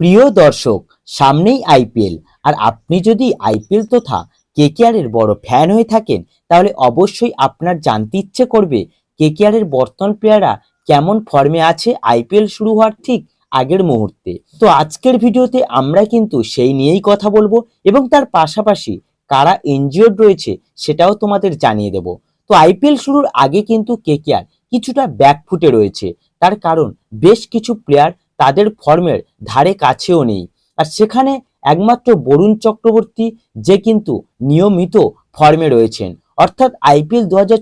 প্রিয় দর্শক, সামনেই আইপিএল আর আপনি যদি আইপিএল তথা কেকেআরের বড় ফ্যান হয়ে থাকেন, তাহলে অবশ্যই আপনার জানতে ইচ্ছে করবে কেকেআরের বর্তমান প্লেয়াররা কেমন ফর্মে আছে আইপিএল শুরু হওয়ার ঠিক আগের মুহূর্তে। তো আজকের ভিডিওতে আমরা কিন্তু সেই নিয়েই কথা বলব এবং তার পাশাপাশি কারা এনজিওড রয়েছে সেটাও তোমাদের জানিয়ে দেব। তো আইপিএল শুরুর আগে কিন্তু কেকেআর কিছুটা ব্যাকফুটে রয়েছে। তার কারণ, বেশ কিছু প্লেয়ার তাদের ফর্মের ধারে কাছেও নেই। আর সেখানে একমাত্র বরুণ চক্রবর্তী, যে কিন্তু নিয়মিত ফর্মে রয়েছেন। অর্থাৎ আইপিএল দু হাজার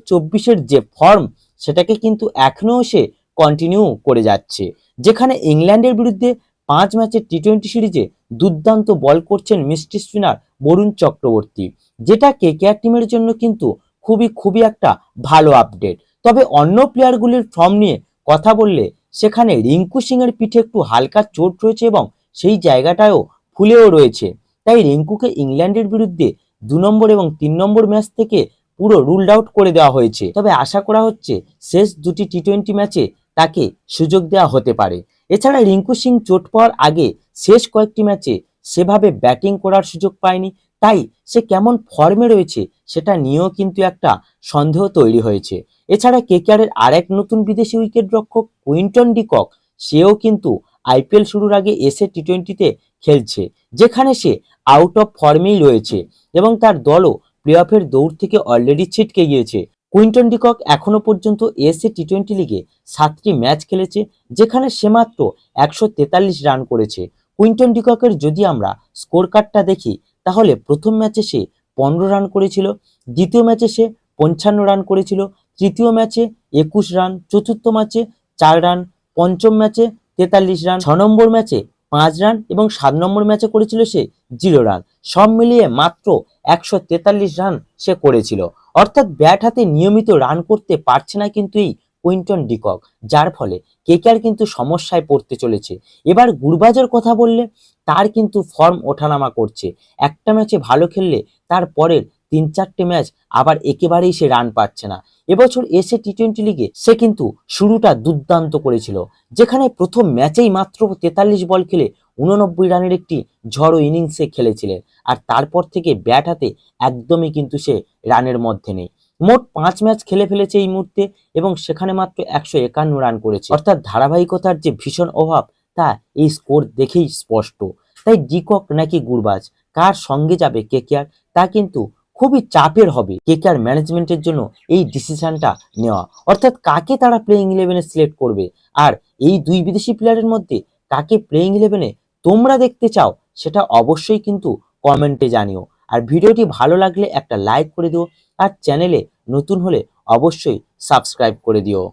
যে ফর্ম, সেটাকে কিন্তু এখনও সে কন্টিনিউ করে যাচ্ছে। যেখানে ইংল্যান্ডের বিরুদ্ধে পাঁচ ম্যাচের টি টোয়েন্টি সিরিজে দুর্দান্ত বল করছেন মিস্ট্রি স্পিনার বরুণ চক্রবর্তী, যেটা কে কেকেআর টিমের জন্য কিন্তু খুবই খুবই একটা ভালো আপডেট তবে অন্য প্লেয়ারগুলির ফর্ম নিয়ে কথা বললে সেখানে রিঙ্কু সিং এর পিঠে একটু হালকা চোট রয়েছে এবং সেই জায়গাটায়ও ফুলেও রয়েছে। তাই রিঙ্কুকে ইংল্যান্ডের বিরুদ্ধে দু নম্বর এবং তিন নম্বর ম্যাচ থেকে পুরো রুলড আউট করে দেওয়া হয়েছে। তবে আশা করা হচ্ছে শেষ দুটি টি টোয়েন্টি ম্যাচে তাকে সুযোগ দেওয়া হতে পারে। এছাড়া রিঙ্কু সিং চোট পাওয়ার আগে শেষ কয়েকটি ম্যাচে সেভাবে ব্যাটিং করার সুযোগ পায়নি। তাই সে কেমন ফর্মে রয়েছে সেটা নিয়েও কিন্তু একটা সন্দেহ তৈরি হয়েছে। এছাড়া কেকেআরের আরেক নতুন বিদেশি উইকেট রক্ষক কুইন্টন ডিকক সেও কিন্তু আইপিএল শুরুর আগে এসে টি টোয়েন্টিতে খেলছে, যেখানে সে আউট অফ ফর্মেই রয়েছে এবং তার দলও প্লে অফের দৌড় থেকে অলরেডি ছিটকে গিয়েছে। কুইন্টন ডিকক এখনও পর্যন্ত এসএ টি টোয়েন্টি লিগে সাতটি ম্যাচ খেলেছে, যেখানে সে মাত্র একশো তেতাল্লিশ রান করেছে। কুইন্টন ডিককের যদি আমরা স্কোর কার্ডটা দেখি তাহলে প্রথম ম্যাচে সে পনেরো রান করেছিল, দ্বিতীয় ম্যাচে সে পঞ্চান্ন রান করেছিল, তৃতীয় ম্যাচে একুশ রান, চতুর্থ ম্যাচে চার রান, পঞ্চম ম্যাচে তেতাল্লিশ রান, ছ নম্বর ম্যাচে পাঁচ রান এবং সাত নম্বর ম্যাচে করেছিল সে জিরো রান। সব মিলিয়ে মাত্র একশো তেতাল্লিশ রান সে করেছিল। অর্থাৎ ব্যাট হাতে নিয়মিত রান করতে পারছে না কিন্তু এই কুইন্টন ডিকক, যার ফলে কেকেআর কিন্তু সমস্যায় পড়তে চলেছে। এবার গুরবাজের কথা বললে তার কিন্তু ফর্ম ওঠানামা করছে। একটা ম্যাচে ভালো খেললে তার পরের তিন চারটে ম্যাচ আবার একেবারেই সে রান পাচ্ছে না। এবছর এসে টি টোয়েন্টি লিগে সে কিন্তু শুরুটা দুর্দান্ত করেছিল, যেখানে প্রথম ম্যাচেই মাত্র তেতাল্লিশ বল খেলে উননব্বই রানের একটি ঝড়ো ইনিংসে খেলেছিলেন। আর তারপর থেকে ব্যাট হাতে একদমই কিন্তু সে রানের মধ্যে নেই। মোট পাঁচ ম্যাচ খেলে ফেলেছে এই মুহূর্তে এবং সেখানে মাত্র একশো একান্ন রান করেছে। অর্থাৎ ধারাবাহিকতার যে ভীষণ অভাব, তা এই স্কোর দেখেই স্পষ্ট। তাই ডিকক নাকি গুরবাজ? কার সঙ্গে যাবে কেকেআর? তা কিন্তু খুবই চাপের হবে। কেকেআর ম্যানেজমেন্টের জন্য এই ডিসিশনটা নেওয়া। অর্থাৎ কাকে তারা প্লেইং ইলেভেনে সিলেক্ট করবে? আর এই দুই বিদেশি প্লেয়ারের মধ্যে কাকে প্লেইং ইলেভেনে তোমরা দেখতে চাও, সেটা অবশ্যই কিন্তু কমেন্টে জানিও। আর ভিডিওটি ভালো লাগলে একটা লাইক করে দিও আর চ্যানেলে নতুন হলে অবশ্যই সাবস্ক্রাইব করে দিও।